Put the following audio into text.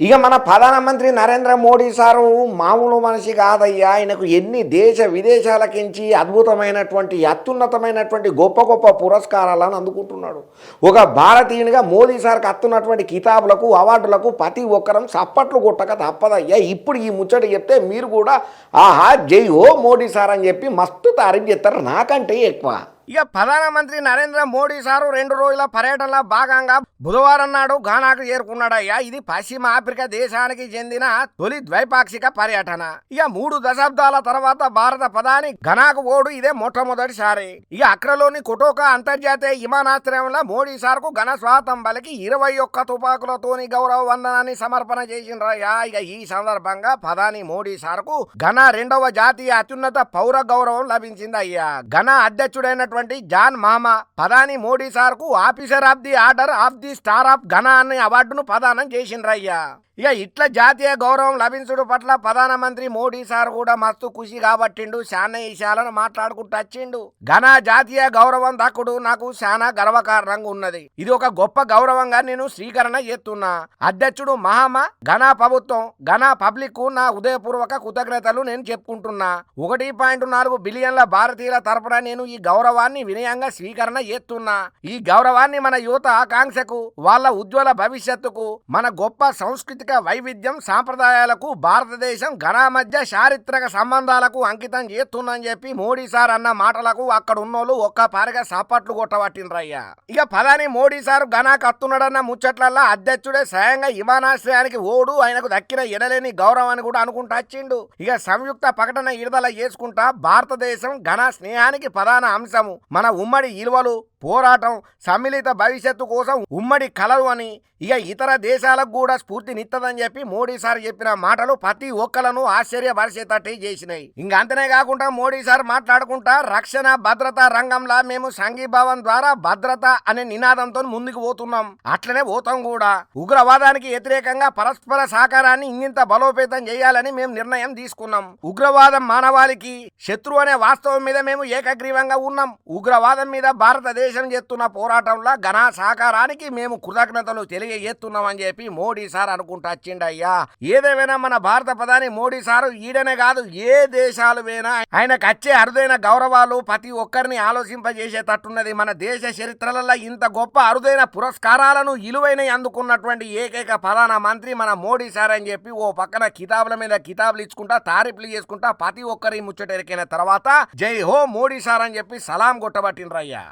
ఇక మన ప్రధానమంత్రి నరేంద్ర మోడీ సారు మామూలు మనిషి కాదయ్యా. ఆయనకు ఎన్ని దేశ విదేశాలకించి అద్భుతమైనటువంటి అత్యున్నతమైనటువంటి గొప్ప గొప్ప పురస్కారాలను అందుకుంటున్నాడు. ఒక భారతీయునిగా మోదీ సార్కి అత్తున్నటువంటి కితాబులకు అవార్డులకు ప్రతి ఒక్కరం చప్పట్లు కొట్టక తప్పదయ్యా. ఇప్పుడు ఈ ముచ్చట చెప్తే మీరు కూడా ఆహా జై ఓ మోడీ సార్ అని చెప్పి మస్తు తారీఫ్ చేస్తారు నాకంటే ఎక్కువ. ఇక ప్రధానమంత్రి నరేంద్ర మోడీ సారు రెండు రోజుల పర్యటనలో భాగంగా బుధవారం నాడు ఘానాకు చేరుకున్నాడయ్యా. ఇది పశ్చిమ ఆఫ్రికా దేశానికి చెందిన తొలి ద్వైపాక్షిక పర్యటన. ఇక మూడు దశాబ్దాల తర్వాత భారత ప్రధాని ఘనాకు ఓడు ఇదే మొట్టమొదటిసారి. ఇక అక్రలోని కుటోకా అంతర్జాతీయ విమానాశ్రయంలో మోడీ సార్కు ఘన స్వాతం బలికి ఇరవై ఒక్క తుపాకులతోని గౌరవ వందనాన్ని సమర్పణ చేసిండ్రయ్యా. ఇక ఈ సందర్భంగా ప్రధాని మోడీ సార్కు ఘన రెండవ జాతీయ అత్యున్నత పౌర గౌరవం లభించింది అయ్యా ఘన అధ్యక్షుడైనటువంటి జాన్ మామా. ప్రధాని మోడీ సార్కు officer of the order of the star of Ghana అనే అవార్డును ప్రదానం చేసిండ్రయ్యా. ఇక ఇట్లా జాతీయ గౌరవం లభించుడు పట్ల ప్రధానమంత్రి మోడీ సార్ కూడా మస్తు ఖుషి కాబట్టిండు శానా విషయాలను మాట్లాడుకుంటూ వచ్చిండు. ఘన జాతీయ గౌరవం దక్కుడు నాకు శానా గర్వకారణంగా ఉన్నది ఇది ఒక గొప్ప గౌరవంగా నేను స్వీకరణ చేస్తున్నా. అధ్యక్షుడు మహామ ఘన ప్రభుత్వం ఘన పబ్లిక్కు నా ఉదయపూర్వక కృతజ్ఞతలు నేను చెప్పుకుంటున్నా. ఒకటి పాయింట్ నాలుగు బిలియన్ల భారతీయుల తరపున నేను ఈ గౌరవాన్ని వినయంగా స్వీకరణ చేస్తున్నా. ఈ గౌరవాన్ని మన యువత ఆకాంక్షకు వాళ్ళ ఉజ్వల భవిష్యత్తుకు మన గొప్ప సంస్కృతి సాంస్కృతిక వైవిధ్యం సాంప్రదాయాలకు భారతదేశం ఘన మధ్య చారిత్రక సంబంధాలకు అంకితం చేస్తుందని చెప్పి మోడీ సార్ అన్న మాటలకు అక్కడ ఉన్నోళ్ళు ఒక్క పారిగా సాపట్లు కొట్టబట్టినరయ్యా ఇక ప్రధాని మోడీ సార్ ఘనా కత్తున్నాడన్న ముచ్చట్లల్లా అధ్యక్షుడే స్వయంగా విమానాశ్రయానికి ఓడు ఆయనకు దక్కిన ఎడలేని గౌరవాన్ని కూడా అనుకుంటా వచ్చిండు. ఇక సంయుక్త ప్రకటన విడుదల చేసుకుంటా భారతదేశం ఘన స్నేహానికి ప్రధాన అంశము. మన ఉమ్మడి ఇలువలు పోరాటం సమ్మిళిత భవిష్యత్తు కోసం ఉమ్మడి కలలు అని ఇక ఇతర దేశాలకు కూడా స్ఫూర్తినిత్తదని చెప్పి మోడీ సార్ చెప్పిన మాటలు ప్రతి ఒక్కలను ఆశ్చర్యపరిచేటట్టు చేసినాయి. ఇంకా అంతనే కాకుండా మోడీ సార్ మాట్లాడుకుంటా రక్షణ భద్రత రంగంలో మేము సంఘీభావం ద్వారా భద్రత అనే నినాదంతో ముందుకు పోతున్నాం. అట్లనే పోతాం కూడా. ఉగ్రవాదానికి వ్యతిరేకంగా పరస్పర సహకారాన్ని ఇంగింత బలోపేతం చేయాలని మేము నిర్ణయం తీసుకున్నాం. ఉగ్రవాదం మానవాళికి శత్రు అనే వాస్తవం మీద మేము ఏకగ్రీవంగా ఉన్నాం. ఉగ్రవాదం మీద భారతదేశం చేస్తున్న పోరాటంలో ఘన సహకారానికి మేము కృతజ్ఞతలు తెలియజేస్తున్నామని చెప్పి మోడీ సార్ అనుకుంటా వచ్చిండయ్యా. ఏదేమైనా మన భారత ప్రధాని మోడీ సార్ ఈడనే కాదు ఏ దేశాలు వేనా ఆయనకు వచ్చే అరుదైన గౌరవాలు ప్రతి ఒక్కరిని ఆలోచింపజేసేటట్టున్నది. మన దేశ చరిత్రలలో ఇంత గొప్ప అరుదైన పురస్కారాలను ఇలువైన అందుకున్నటువంటి ఏకైక ప్రధాన మంత్రి మన మోడీ సార్ అని చెప్పి ఓ పక్కన కితాబుల మీద కితాబులు ఇచ్చుకుంటా తారీఫ్లు చేసుకుంటా ప్రతి ఒక్కరి ముచ్చటెరికైన తర్వాత జై హో మోడీ సార్ అని చెప్పి సలాం కొట్టబట్టినరయ్యా